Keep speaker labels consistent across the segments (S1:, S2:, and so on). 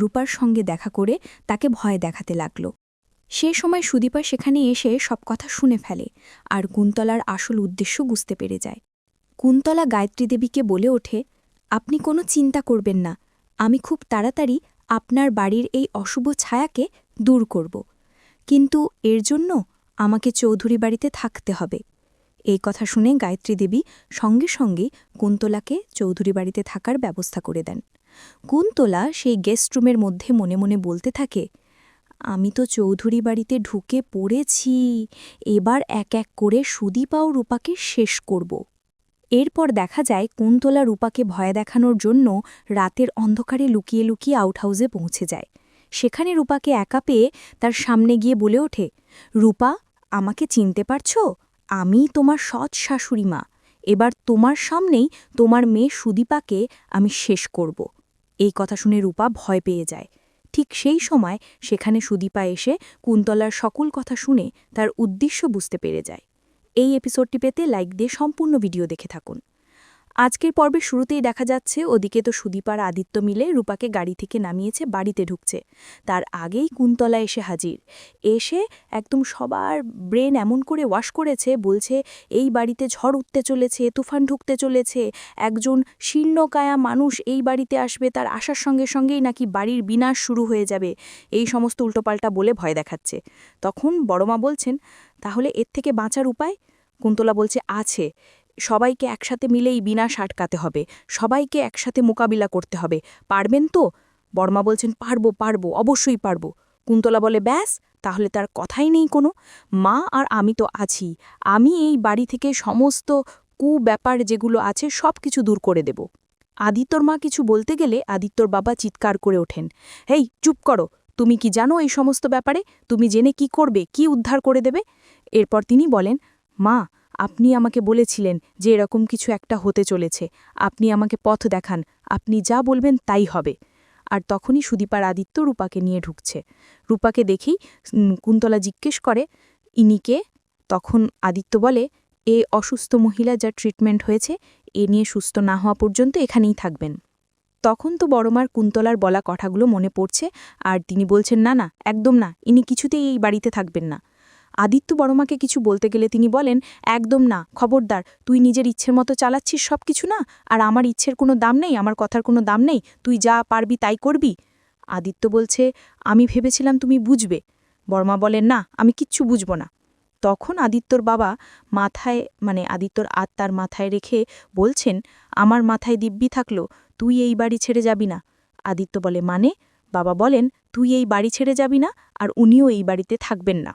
S1: রূপার সঙ্গে দেখা করে তাকে ভয় দেখাতে লাগল। সে সময় সুদীপা সেখানে এসে সব কথা শুনে ফেলে আর কুন্তলার আসল উদ্দেশ্য বুঝতে পেরে যায়। কুন্তলা গায়ত্রী দেবীকে বলে ওঠে, আপনি কোনো চিন্তা করবেন না, আমি খুব তাড়াতাড়ি আপনার বাড়ির এই অশুভ ছায়াকে দূর করব। কিন্তু এর জন্য আমাকে চৌধুরী বাড়িতে থাকতে হবে। এই কথা শুনে গায়ত্রী দেবী সঙ্গে সঙ্গে কুন্তলাকে চৌধুরী বাড়িতে থাকার ব্যবস্থা করে দেন। কুন্তলা সেই গেস্ট রুমের মধ্যে মনে মনে বলতে থাকে, আমি তো চৌধুরী বাড়িতে ঢুকে পড়েছি, এবার এক এক করে সুদীপা ও রূপাকে শেষ করব। এরপর দেখা যায় কুন্তলা রূপাকে ভয় দেখানোর জন্য রাতের অন্ধকারে লুকিয়ে লুকিয়ে আউটহাউসে পৌঁছে যায়। সেখানে রূপাকে একা পেয়ে তার সামনে গিয়ে বলে ওঠে, রূপা, আমাকে চিনতে পারছ? আমি তোমার সৎ শাশুড়ি মা। এবার তোমার সামনেই তোমার মেয়ে সুদীপাকে আমি শেষ করব। এই কথা শুনে রূপা ভয় পেয়ে যায়। ঠিক সেই সময় সেখানে সুদীপা এসে কুন্তলার সকল কথা শুনে তার উদ্দেশ্য বুঝতে পেরে যায়। এই এপিসোডটি পেতে লাইক দিয়ে সম্পূর্ণ ভিডিও দেখে থাকুন। আজকের পর্বের শুরুতেই দেখা যাচ্ছে, ওদিকে তো সুদীপার আদিত্য মিলে রূপাকে গাড়ি থেকে নামিয়েছে, বাড়িতে ঢুকছে। তার আগেই কুন্তলা এসে হাজির। এসে একদম সবার ব্রেন এমন করে ওয়াশ করেছে, বলছে, এই বাড়িতে ঝড় উঠতে চলেছে, তুফান ঢুকতে চলেছে, একজন শীর্ণকায়া মানুষ এই বাড়িতে আসবে, তার আসার সঙ্গে সঙ্গেই নাকি বাড়ির বিনাশ শুরু হয়ে যাবে। এই সমস্ত উল্টোপাল্টা বলে ভয় দেখাচ্ছে। তখন বড়মা বলছেন, তাহলে এর থেকে বাঁচার উপায়? কুন্তলা বলছে, আছে। সবাইকে একসাথে মিলেই বিনাশ আটকাতে হবে। সবাইকে একসাথে মোকাবিলা করতে হবে। পারবেন তো? বর্মা বলছেন, পারব পারব, অবশ্যই পারব। কুন্তলা বলে, ব্যাস, তাহলে তার কথাই নেই কোনো। মা আর আমি তো আছি। আমি এই বাড়ি থেকে সমস্ত কু ব্যাপার যেগুলো আছে সব কিছু দূর করে দেব। আদিত্যর মা কিছু বলতে গেলে আদিত্যর বাবা চিৎকার করে ওঠেন, হেই, চুপ করো। তুমি কি জানো এই সমস্ত ব্যাপারে? তুমি জেনে কি করবে, কি উদ্ধার করে দেবে? এরপর তিনি বলেন, মা আপনি আমাকে বলেছিলেন যে এরকম কিছু একটা হতে চলেছে। আপনি আমাকে পথ দেখান, আপনি যা বলবেন তাই হবে। আর তখনই সুদীপার আদিত্য রূপাকে নিয়ে ঢুকছে। রূপাকে দেখেই কুন্তলা জিজ্ঞেস করে ইনিকে তখন আদিত্য বলে, এ অসুস্থ মহিলা যা ট্রিটমেন্ট হয়েছে, এ নিয়ে সুস্থ না হওয়া পর্যন্ত এখানেই থাকবেন। তখন তো বড়মার কুন্তলার বলা কথাগুলো মনে পড়ছে, আর তিনি বলছেন, না না, একদম না, ইনি কিছুতেই এই বাড়িতে থাকবেন না। আদিত্য বড়মাকে কিছু বলতে গেলে তিনি বলেন, একদম না, খবরদার, তুই নিজের ইচ্ছের মতো চালাচ্ছিস সব কিছু না? আর আমার ইচ্ছের কোনো দাম নেই, আমার কথার কোনো দাম নেই, তুই যা পারবি তাই করবি? আদিত্য বলছে, আমি ভেবেছিলাম তুমি বুঝবে। বর্মা বলেন, না, আমি কিচ্ছু বুঝব না। তখন আদিত্যর বাবা মাথায় মানে আদিত্যর আত্মার মাথায় রেখে বলছেন, আমার মাথায় দিব্যি থাকল, তুই এই বাড়ি ছেড়ে যাবি না। আদিত্য বলে মানে? বাবা বলেন, তুই এই বাড়ি ছেড়ে যাবি না, আর উনিও এই বাড়িতে থাকবেন না।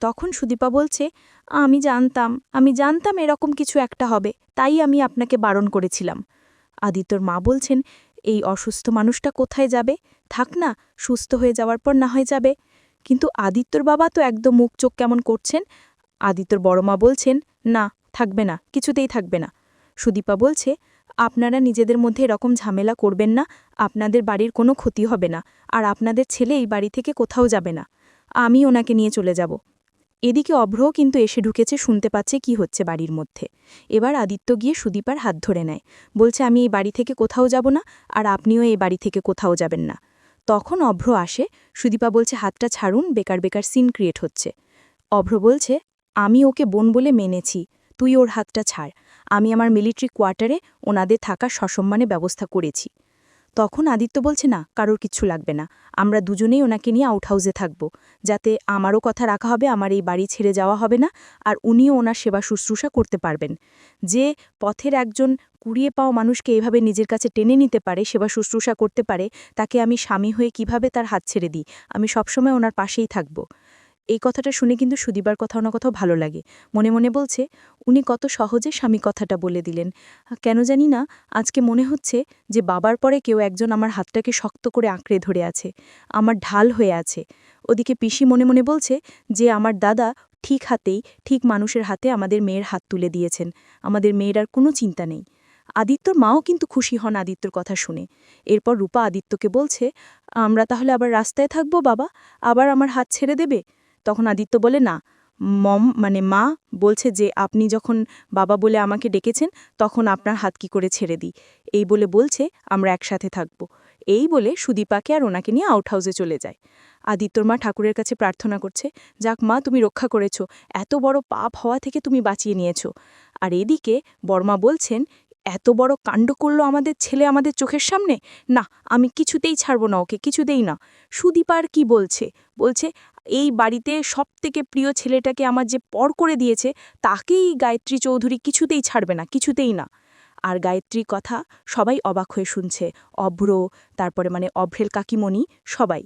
S1: তখন সুদীপা বলছে, আমি জানতাম আমি জানতাম এরকম কিছু একটা হবে, তাই আমি আপনাকে বারণ করেছিলাম। আদিত্যর মা বলছেন, এই অসুস্থ মানুষটা কোথায় যাবে? থাক না, সুস্থ হয়ে যাওয়ার পর না হয়ে যাবে। কিন্তু আদিত্যর বাবা তো একদম মুখ চোখ কেমন করছেন? আদিত্যর বড় মা বলছেন, না, থাকবে না, কিছুতেই থাকবে না। সুদীপা বলছে, আপনারা নিজেদের মধ্যে এরকম ঝামেলা করবেন না, আপনাদের বাড়ির কোনো ক্ষতি হবে না, আর আপনাদের ছেলে এই বাড়ি থেকে কোথাও যাবে না। আমি ওনাকে নিয়ে চলে যাব। এদিকে অভ্রও কিন্তু এসে ঢুকেছে, শুনতে পাচ্ছে কি হচ্ছে বাড়ির মধ্যে। এবার আদিত্য গিয়ে সুদীপার হাত ধরে নেয়। বলছে, আমি এই বাড়ি থেকে কোথাও যাব না, আর আপনিও এই বাড়ি থেকে কোথাও যাবেন না। তখন অভ্র আসে। সুদীপা বলছে, হাতটা ছাড়ুন, বেকার বেকার সিন ক্রিয়েট হচ্ছে। অভ্র বলছে, আমি ওকে বোন বলে মেনেছি, তুই ওর হাতটা ছাড়। আমি আমার মিলিটারি কোয়ার্টারে ওনাদের থাকার সসম্মানে ব্যবস্থা করেছি। তখন আদিত্য বলছে, না, কারোর কিচ্ছু লাগবে না। আমরা দুজনেই ওনাকে নিয়ে আউট হাউসে থাকব। যাতে আমারও কথা রাখা হবে, আমার এই বাড়ি ছেড়ে যাওয়া হবে না, আর উনিও ওনার সেবা শুশ্রূষা করতে পারবেন। যে পথের একজন কুড়িয়ে পাওয়া মানুষকে এভাবে নিজের কাছে টেনে নিতে পারে, সেবা শুশ্রূষা করতে পারে, তাকে আমি স্বামী হয়ে কীভাবে তার হাত ছেড়ে দিই? আমি সবসময় ওনার পাশেই থাকব। এই কথাটা শুনে কিন্তু সুদিবার কোথাও না কোথাও ভালো লাগে। মনে মনে বলছে, উনি কত সহজে স্বামী কথাটা বলে দিলেন। কেন জানি না, আজকে মনে হচ্ছে যে বাবার পরে কেউ একজন আমার হাতটাকে শক্ত করে আঁকড়ে ধরে আছে, আমার ঢাল হয়ে আছে। ওদিকে পিসি মনে মনে বলছে যে, আমার দাদা ঠিক হাতেই, ঠিক মানুষের হাতে আমাদের মেয়ের হাত তুলে দিয়েছেন। আমাদের মেয়ের আর কোনো চিন্তা নেই। আদিত্যর মাও কিন্তু খুশি হন আদিত্যর কথা শুনে। এরপর রূপা আদিত্যকে বলছে, আমরা তাহলে আবার রাস্তায় থাকব বাবা? আবার আমার হাত ছেড়ে দেবে? তখন আদিত্য বলে, না, মম মানে মা বলছে যে, আপনি যখন বাবা বলে আমাকে ডেকেছেন, তখন আপনার হাত কি করে ছেড়ে দিই? এই বলে বলছে, আমরা একসাথে থাকব।
S2: এই বলে সুদীপাকে আর ওনাকে নিয়ে আউট হাউসে চলে যায়। আদিত্যর মা ঠাকুরের কাছে প্রার্থনা করছে, যাক মা, তুমি রক্ষা করেছ। এত বড় পাপ হওয়া থেকে তুমি বাঁচিয়ে নিয়েছো। আর এদিকে বর্মা বলছেন, এত বড় কাণ্ড করল আমাদের ছেলে আমাদের চোখের সামনে? না, আমি কিছুতেই ছাড়বো না ওকে, কিছুতেই না। সুদীপার কি বলছে? বলছে এই বাড়িতে সবথেকে প্রিয় ছেলেটাকে আমার যে পর করে দিয়েছে, তাকেই গায়ত্রী চৌধুরী কিছুতেই ছাড়বে না, কিছুতেই না। আর গায়ত্রীর কথা সবাই অবাক হয়ে শুনছে, অভ্র, তারপরে মানে অভ্রেল কাকিমণি, সবাই।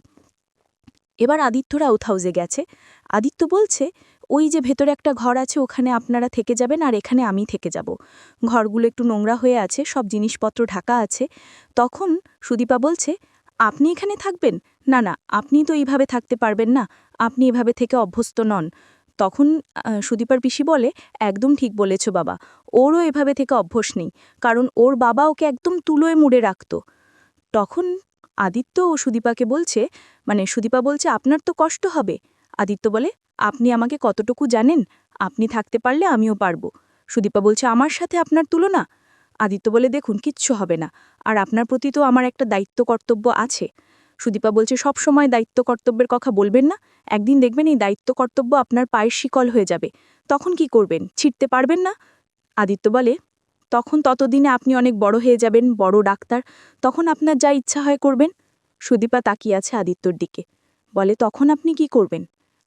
S2: এবার আদিত্যরা আউট হাউসে গেছে। আদিত্য বলছে, ওই যে ভেতরে একটা ঘর আছে, ওখানে আপনারা থেকে যাবেন আর এখানে আমি থেকে যাব। ঘরগুলো একটু নোংরা হয়ে আছে, সব জিনিসপত্র ঢাকা আছে। তখন সুদীপা বলছে আপনি এখানে থাকবেন? না না, আপনি তো এইভাবে থাকতে পারবেন না। আপনি এভাবে থেকে অভ্যস্ত নন। তখন সুদীপার পিসি বলে, একদম ঠিক বলেছ বাবা। ওরও এভাবে থেকে অভ্যস নেই। কারণ ওর বাবা ওকে একদম তুলোয় মুড়ে রাখত। তখন আদিত্য ও সুদীপাকে বলছে মানে সুদীপা বলছে, আপনার তো কষ্ট হবে। আদিত্য বলে, আপনি আমাকে কতটুকু জানেন? আপনি থাকতে পারলে আমিও পারব। সুদীপা বলছে, আমার সাথে আপনার তুলনা? আদিত্য বলে, দেখুন, কিচ্ছু হবে না। আর আপনার প্রতি তো আমার একটা দায়িত্ব কর্তব্য আছে। সুদীপা বলছে, সব সময় দায়িত্ব কর্তব্যের কথা বলবেন না। একদিন দেখবেন এই দায়িত্ব কর্তব্য আপনার পায়ের শিকল হয়ে যাবে। তখন কি করবেন? ছিটতে পারবেন না? আদিত্য বলে, তখন ততদিনে আপনি অনেক বড় হয়ে যাবেন, বড় ডাক্তার। তখন আপনার যা ইচ্ছা হয় করবেন। সুদীপা তাকিয়ে আছে আদিত্যর দিকে। বলে, তখন আপনি কি করবেন?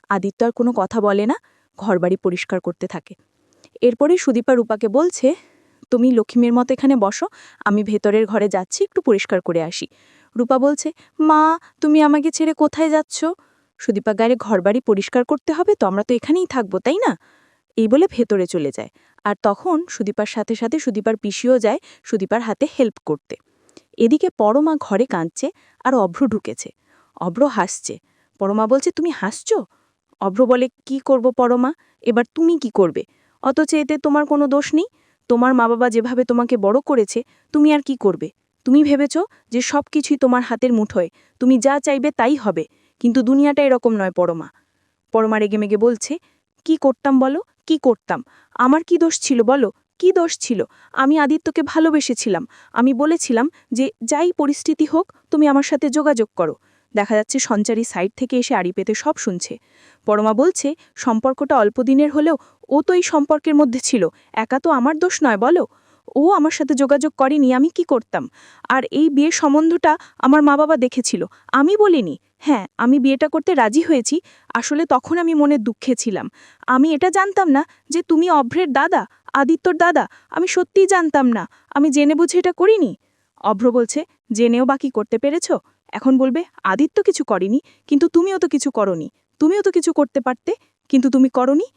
S2: আদিত্য আর কোনো কথা বলে না। ঘরবাড়ি পরিষ্কার করতে থাকে। এরপরে সুদীপা রূপাকে বলছে তুমি লক্ষ্মীর মতো এখানে বসো, আমি ভেতরের ঘরে যাচ্ছি, একটু পরিষ্কার করে আসি। রূপা বলছে, মা, তুমি আমাকে ছেড়ে কোথায় যাচ্ছ? সুদীপা গায়ে ঘরবাড়ি পরিষ্কার করতে হবে, তো আমরা তো এখানেই থাকব, তাই না? এই বলে ভেতরে চলে যায়। আর তখন সুদীপার সাথে সাথে সুদীপার পিসিও যায়, সুদীপার হাতে হেল্প করতে। এদিকে পরমা ঘরে কাঁদছে আর অভ্র ঢুকেছে। অভ্র হাসছে। পরমা বলছে, তুমি হাসছ? অভ্র বলে, কি করব পরমা? এবার তুমি কি করবে? অথচ এতে তোমার কোনো দোষ নেই। তোমার মা বাবা যেভাবে তোমাকে বড় করেছে, তুমি আর কি করবে? তুমি ভেবেছ যে সব কিছুই তোমার হাতের মুঠোয়, তুমি যা চাইবে তাই হবে, কিন্তু দুনিয়াটা এরকম নয় পরমা। পরমা রেগে মেগে বলছে, কি করতাম বলো? কি করতাম? আমার কি দোষ ছিল বলো? কি দোষ ছিল? আমি আদিত্যকে ভালোবেসেছিলাম। আমি বলেছিলাম যে, যাই পরিস্থিতি হোক, তুমি আমার সাথে যোগাযোগ করো। দেখা যাচ্ছে সঞ্চারী সাইড থেকে এসে আড়ি পেতে সব শুনছে। পরমা বলছে, সম্পর্কটা অল্প দিনের হলেও ও তো এই সম্পর্কের মধ্যে ছিল, একা তো আমার দোষ নয় বলো? ও আমার সাথে যোগাযোগ করেনি, আমি কি করতাম? আর এই বিয়ের সম্বন্ধটা আমার মা বাবা দেখেছিল, আমি বলিনি। হ্যাঁ আমি বিয়েটা করতে রাজি হয়েছি, আসলে তখন আমি মনে দুঃখে ছিলাম। আমি এটা জানতাম না যে তুমি অভ্রের দাদা, আদিত্যর দাদা, আমি সত্যিই জানতাম না, আমি জেনে বুঝে এটা করিনি। অভ্র বলছে, জেনেও বাকি করতে পেরেছ? এখন বলবে, আদিত্য কিছু করেনি, কিন্তু তুমিও তো কিছু করনি। তুমিও তো কিছু করতে পারতে, কিন্তু তুমি করনি।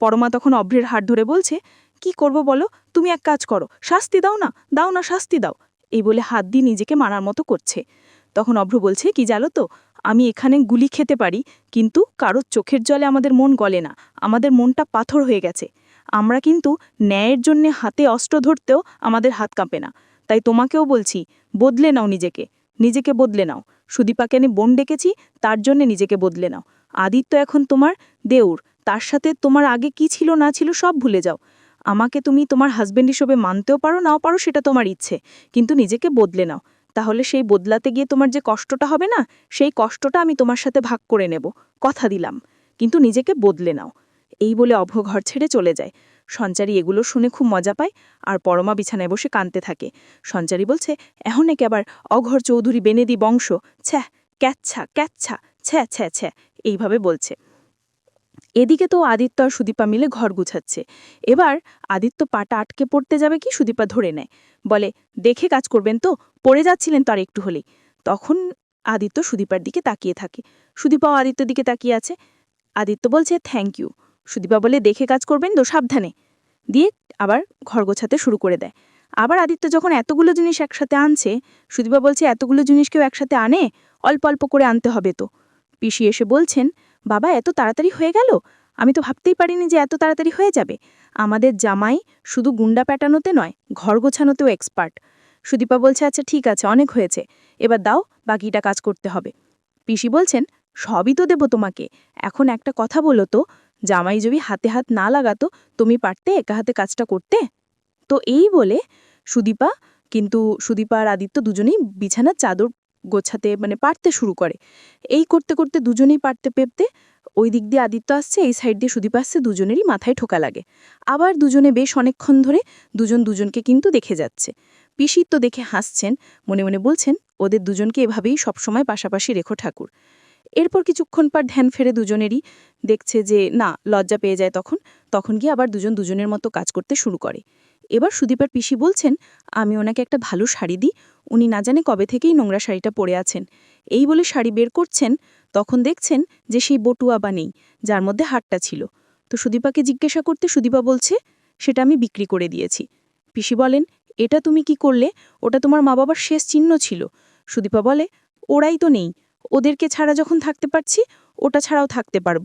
S2: পরমা তখন অভ্রের হাত ধরে বলছে, কি করব বলো? তুমি এক কাজ করো, শাস্তি দাও না দাও না, শাস্তি দাও। এই বলে হাত দিয়ে নিজেকে মারার মতো করছে। তখন অভ্র বলছে, কি জানো তো, আমি এখানে গুলি খেতে পারি, কিন্তু কারোর চোখের জলে আমাদের মন গলে না, আমাদের মনটা পাথর হয়ে গেছে। আমরা কিন্তু ন্যায়ের জন্যে হাতে অস্ত্র ধরতেও আমাদের হাত কাঁপে না। তাই তোমাকেও বলছি, বদলে নাও নিজেকে। নিজেকে বদলে নাও। সুদীপাকে আমি বোন ডেকেছি, তার জন্যে নিজেকে বদলে নাও। আদিত্য এখন তোমার দেউর। তার সাথে তোমার আগে কি ছিল, না ছিল, সব ভুলে যাও। আমাকে তুমি তোমার হাজবেন্ড হিসেবে মানতেও পারো, নাও পারো, সেটা তোমার ইচ্ছে। কিন্তু নিজেকে বদলে নাও। তাহলে সেই বদলাতে গিয়ে তোমার যে কষ্টটা হবে না, সেই কষ্টটা আমি তোমার সাথে ভাগ করে নেব। কথা দিলাম। কিন্তু নিজেকে বদলে নাও। এই বলে অভ্র ঘর ছেড়ে চলে যায়। সঞ্চারী এগুলো শুনে খুব মজা পায় আর পরমা বিছানায় বসে কাঁদতে থাকে। সঞ্চারী বলছে, এখন একে আবার অঘর চৌধুরী বেনেদি বংশ। ছ্যা, ক্যাচ্ছা ক্যাচ্ছা, ছ্যা ছ্যা ছ্যা, এইভাবে বলছে। এদিকে তো আদিত্য আর সুদীপা মিলে ঘর গুছাচ্ছে। এবার আদিত্য পাটা আটকে পড়তে যাবে কি সুদীপা ধরে নেয়। বলে, দেখে কাজ করবেন তো, পড়ে যাচ্ছিলেন তো আর একটু হলেই। তখন আদিত্য সুদীপার দিকে তাকিয়ে থাকে। সুদীপাও আদিত্যর দিকে তাকিয়ে আছে। আদিত্য বলছে, থ্যাংক ইউ। সুদীপা বলে, দেখে কাজ করবেন তো সাবধানে। দিয়ে আবার ঘর গোছাতে শুরু করে দেয়। আবার আদিত্য যখন এতগুলো জিনিস একসাথে আনছে, সুদীপা বলছে, এতগুলো জিনিস কেউ একসাথে আনে? অল্প অল্প করে আনতে হবে তো। পিসি এসে বলছেন, বাবা, এত তাড়াতাড়ি হয়ে গেল? আমি তো ভাবতেই পারিনি যে এত তাড়াতাড়ি হয়ে যাবে। আমাদের জামাই শুধু গুন্ডা প্যাটানোতে নয়, ঘর গোছানোতেও এক্সপার্ট সুদীপা বলছে আচ্ছা ঠিক আছে, অনেক হয়েছে। এবার দাও, বাকিটা কাজ করতে হবে। পিসি বলছেন, সবই তো দেব তোমাকে। এখন একটা কথা বলো তো জামাই যদি হাতে হাত না লাগাতো, তুমি পারতে একা হাতে কাজটা করতে? তো এই বলে সুদীপা, কিন্তু সুদীপা আর আদিত্য দুজনেই বিছানার চাদর গোছাতে মানে পারতে শুরু করে। এই করতে করতে দুজনেই পারতে পেপতে ওই দিক দিয়ে আদিত্য আসছে, এই সাইড দিয়ে সুদীপ আসছে, দুজনেরই মাথায় ঠোকা লাগে। আবার দুজনে বেশ অনেকক্ষণ ধরে দুজন দুজনকে কিন্তু দেখে যাচ্ছে। পিসির তো দেখে হাসছেন, মনে মনে বলছেন, ওদের দুজনকে এভাবেই সবসময় পাশাপাশি রেখো ঠাকুর। এরপর কিছুক্ষণ পর ধ্যান ফেরে দুজনেরই দেখছে যে, না, লজ্জা পেয়ে যায় তখন। তখন গিয়ে আবার দুজন দুজনের মতো কাজ করতে শুরু করে। এবার সুদীপার পিসি বলছেন, আমি ওনাকে একটা ভালো শাড়ি দিই। উনি না জানে কবে থেকেই নোংরা শাড়িটা পরে আছেন। এই বলে শাড়ি বের করছেন, তখন দেখছেন যে সেই বটুয়া বা নেই, যার মধ্যে হাটটা ছিল। তো সুদীপাকে জিজ্ঞাসা করতে সুদীপা বলছে, সেটা আমি বিক্রি করে দিয়েছি। পিসি বলেন, এটা তুমি কি করলে? ওটা তোমার মা বাবার শেষ চিহ্ন ছিল। সুদীপা বলে, ওরাই তো নেই। ওদেরকে ছাড়া যখন থাকতে পারছি ওটা ছাড়াও থাকতে পারব।